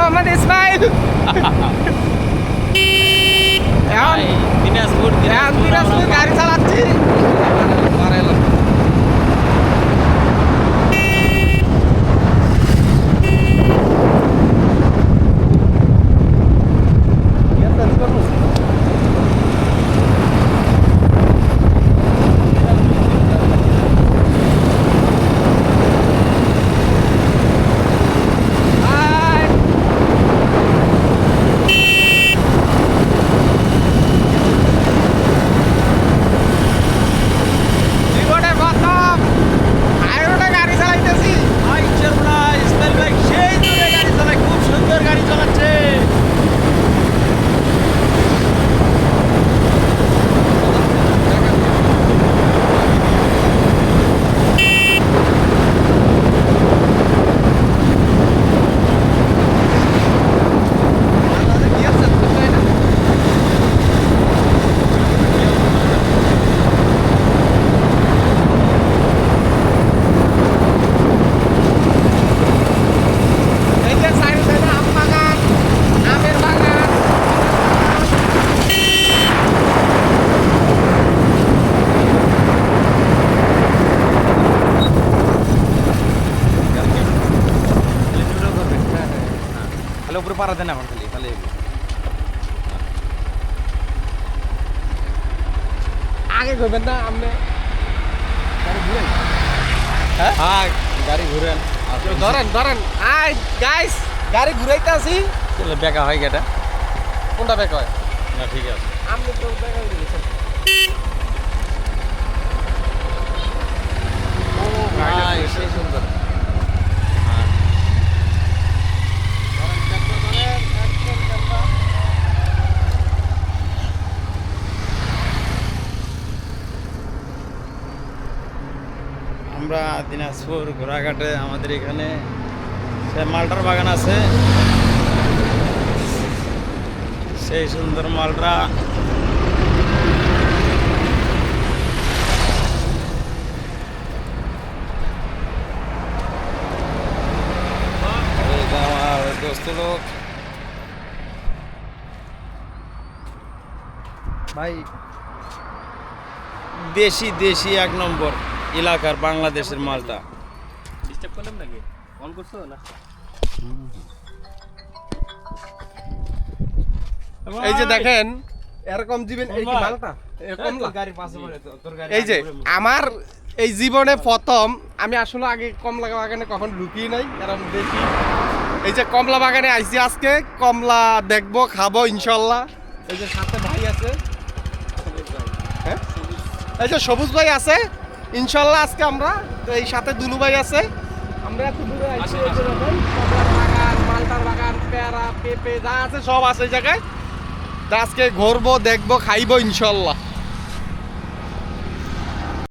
মোহাম্মদ ইসমাইল। এখন দিনাজপুর দিনাজপুর গাড়ি চালা উপরে পাড়া দেন এখন খালি তাহলে আগে ঘুরবেন না আপনি গাড়ি ঘুরেন। হ্যাঁ? গাড়ি ঘুরেন। ধরেন ধরেন। আই গাইস গাড়ি ঘুরাইতে আসি তাহলে বেকা হয় গেটা কোনটা বেক হয়? না ঠিক আছে। আপনি তো দিয়েছেন হ্যাঁ, সেই সুন্দর আমরা দিনাজপুর ঘোড়াঘাটে আমাদের এখানে সে মালটার বাগান আছে। সেই সুন্দর মালটা। লোক। ভাই, দেশি দেশি এক নম্বর। এলাকার বাংলাদেশের মালটা। ডিস্টার্ব করলাম নাকি? অন করছ না? এই যে দেখেন এরকম জীবন এই কি মালটা? এ কমলা গাড়ির পাশে পড়ে তোর গাড়ি এই যে আমার এই জীবনে প্রথম আমি আসলে আগে কমলা বাগানে কখন ঢুকি নাই এরকম দেখি। এই যে কমলা বাগানে আইছি আজকে কমলা দেখব খাব ইনশাল্লাহ। এই যে সাথে ভাই আছে হ্যাঁ? এই যে সবুজ ভাই আছে ইনশাল্লাহ আজকে আমরা তো এই সাথে দুলু ভাই আছে। আমরা এত দূরে কমলার বাগান মালটার বাগান পেয়ারা পেঁপে যা আছে সব আছে এই জায়গায়। তা আজকে ঘুরবো দেখব খাইবো ইনশাল্লাহ।